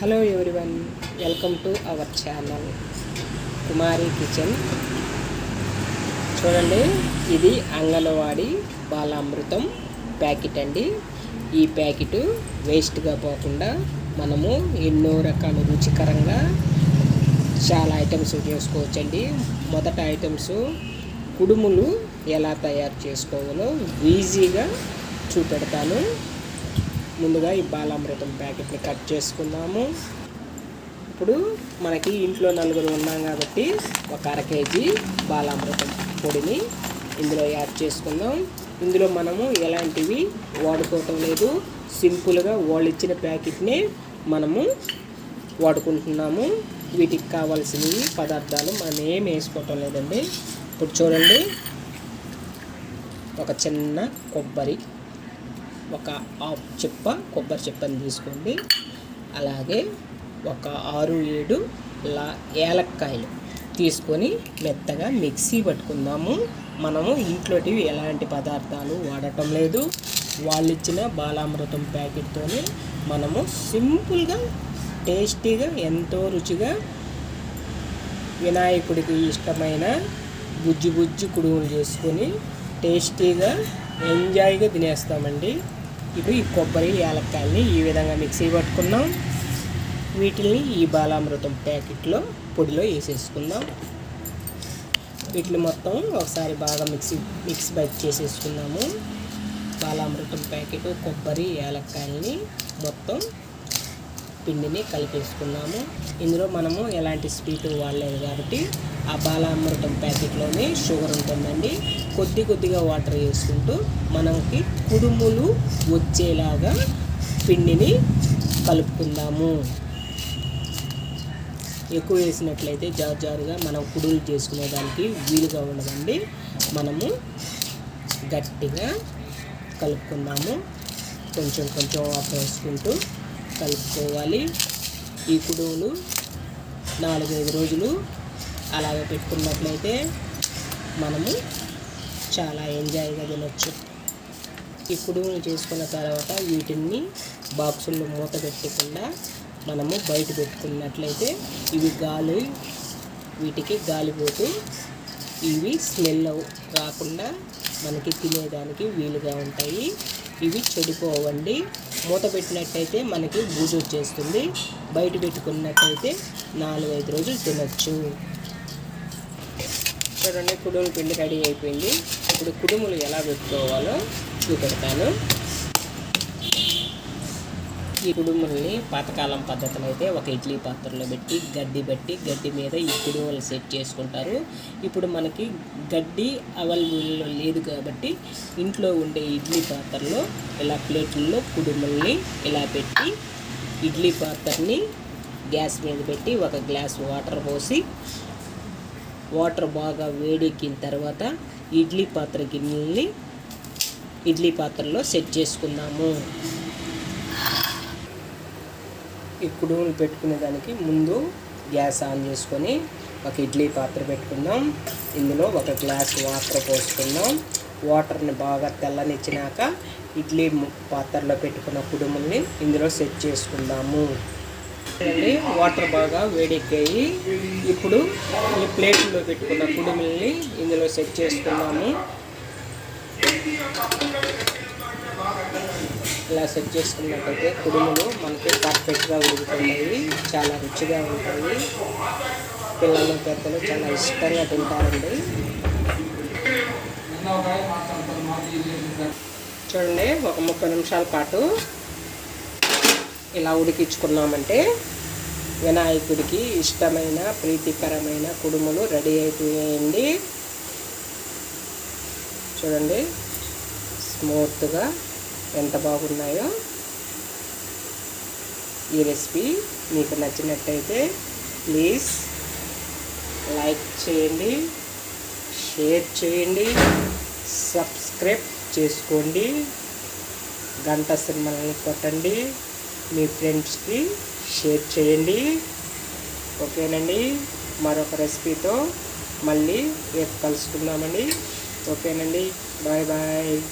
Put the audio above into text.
Hello everyone welcome to our channel Kumari kitchen చూడండి ఇది anganwadi Balamrutham packet అండి. ఈ ప్యాకెట్ వేస్ట్గా పోకుండా మనము ఎన్నో రకాల రుచికరంగా చాలా ఐటమ్స్ చేసుకోవచ్చండి. మొదట ఐటమ్స్ కుడుములు ఎలా తయారు చేసుకోవాలో ఈజీగా చూపెడతాను. ముందుగా ఈ బాలామృతం ప్యాకెట్ని కట్ చేసుకుందాము. ఇప్పుడు మనకి ఇంట్లో నలుగురు ఉన్నాం కాబట్టి ఒక అర కేజీ బాలామృతం పొడిని ఇందులో యాడ్ చేసుకుందాం. ఇందులో మనము ఎలాంటివి వాడుకోవటం లేదు. సింపుల్గా వాళ్ళు ఇచ్చిన ప్యాకెట్ని మనము వాడుకుంటున్నాము. వీటికి కావాల్సినవి పదార్థాలు మనం ఏం వేసుకోవటం లేదండి. ఇప్పుడు చూడండి. ఒక చిన్న కొబ్బరి ఒక హాఫ్ చెప్ప కొబ్బరి చెప్పని తీసుకోండి. అలాగే ఒక ఆరు ఏడు లా ఏలక్కాయలు తీసుకొని మెత్తగా మిక్సీ పట్టుకుందాము. మనము ఇంట్లోటివి ఎలాంటి పదార్థాలు వాడటం లేదు. వాళ్ళు ఇచ్చిన బాలామృతం ప్యాకెట్తోనే మనము సింపుల్గా టేస్టీగా ఎంతో రుచిగా వినాయకుడికి ఇష్టమైన బుజ్జు బుజ్జు కుడుములు చేసుకొని టేస్టీగా ఎంజాయ్గా తినేస్తామండి. ఇప్పుడు ఈ కొబ్బరి యాలక్కాయల్ని ఈ విధంగా మిక్సీ పట్టుకున్నాం వీటిని ఈ బాలామృతం ప్యాకెట్లో పొడిలో వేసేసుకుందాం. వీటిని మొత్తం ఒకసారి బాగా మిక్సీ మిక్స్ బైట్ చేసేసుకున్నాము బాలామృతం ప్యాకెట్ కొబ్బరి యాలక్కాయల్ని మొత్తం పిండిని కలిపేసుకున్నాము ఇందులో మనము ఎలాంటి స్వీట్ వాడలేదు కాబట్టి ఆ బాలామృతం ప్యాకెట్లోనే షుగర్ ఉంటుందండి. కొద్ది కొద్దిగా వాటర్ వేసుకుంటూ మనకి కుడుములు వచ్చేలాగా పిండిని కలుపుకుందాము. ఎక్కువ వేసినట్లయితే జారు జారుగా మనం కుడులు చేసుకునేదానికి వీలుగా ఉండదండి. మనము గట్టిగా కలుపుకుందాము. కొంచెం కొంచెం వాటర్ వేసుకుంటూ కలుపుకోవాలి. ఈ కుడుములు నాలుగైదు రోజులు అలాగే పెట్టుకున్నట్లయితే మనము చాలా ఎంజాయ్గా తినొచ్చు. ఈ కుడుములు చేసుకున్న తర్వాత వీటిని బాక్సుల్లో మూత పెట్టకుండా మనము బయట పెట్టుకున్నట్లయితే ఇవి గాలి వీటికి గాలిపోతూ ఇవి స్మెల్ రాకుండా మనకి తినేదానికి వీలుగా ఉంటాయి. ఇవి చెడిపోవండి. మూత పెట్టినట్టయితే మనకి బూజు వచ్చేస్తుంది. బయట పెట్టుకున్నట్టయితే నాలుగైదు రోజులు తినచ్చు. చూడండి కుడుములు పిండి రెడీ అయిపోయింది. ఇప్పుడు కుడుములు ఎలా పెట్టుకోవాలో చూపెడతాను. ఈ కుడుముల్ని పాతకాలం పద్ధతిలో అయితే ఒక ఇడ్లీ పాత్రలో పెట్టి గడ్డి పెట్టి గడ్డి మీద ఈ కుడుములు సెట్ చేసుకుంటారు. ఇప్పుడు మనకి గడ్డి అవైలబుల్లో లేదు కాబట్టి ఇంట్లో ఉండే ఇడ్లీ పాత్రలో ఇలా ప్లేట్లలో కుడుముల్ని ఇలా పెట్టి ఇడ్లీ పాత్రని గ్యాస్ మీద పెట్టి ఒక గ్లాస్ వాటర్ పోసి వాటర్ బాగా వేడెక్కిన తర్వాత ఇడ్లీ పాత్ర గిన్నెల్ని ఇడ్లీ పాత్రలో సెట్ చేసుకుందాము. ఇప్పుడు పెట్టుకునే దానికి ముందు గ్యాస్ ఆన్ చేసుకొని ఒక ఇడ్లీ పాత్ర పెట్టుకుందాం. ఇందులో ఒక గ్లాస్ వాటర్ పోసుకుందాం. వాటర్ని బాగా తెల్లనిచ్చినాక ఇడ్లీ పాత్రలో పెట్టుకున్న కుడుముల్ని ఇందులో సెట్ చేసుకుందాము. వాటర్ బాగా వేడెక్కాయి. ఇప్పుడు ఈ ప్లేట్లో పెట్టుకున్న కుడుముల్ని ఇందులో సెట్ చేసుకున్నాము ఇలా సెట్ చేసుకున్నట్టయితే కుడుములు మనకి పర్ఫెక్ట్గా ఉడుకుతున్నాయి. చాలా రుచిగా ఉంటాయి. పిల్లలు పెద్దలు చాలా ఇష్టంగా తింటారండి. చూడండి ఒక ముప్పై నిమిషాల పాటు ఇలా ఉడికించుకున్నామంటే వినాయకుడికి ఇష్టమైన ప్రీతికరమైన కుడుములు రెడీ అయిపోయాయండి చూడండి స్మూత్గా ఎంత బాగున్నాయో. ఈ రెసిపీ మీకు నచ్చినట్టయితే ప్లీజ్ లైక్ చేయండి షేర్ చేయండి సబ్స్క్రైబ్ చేసుకోండి గంట సినిమాలని కొట్టండి. మీ ఫ్రెండ్స్కి షేర్ చేయండి. ఓకేనండి? మరొక రెసిపీతో మళ్ళీ రేపు కలుసుకుందామండి. ఓకేనండి? Bye bye.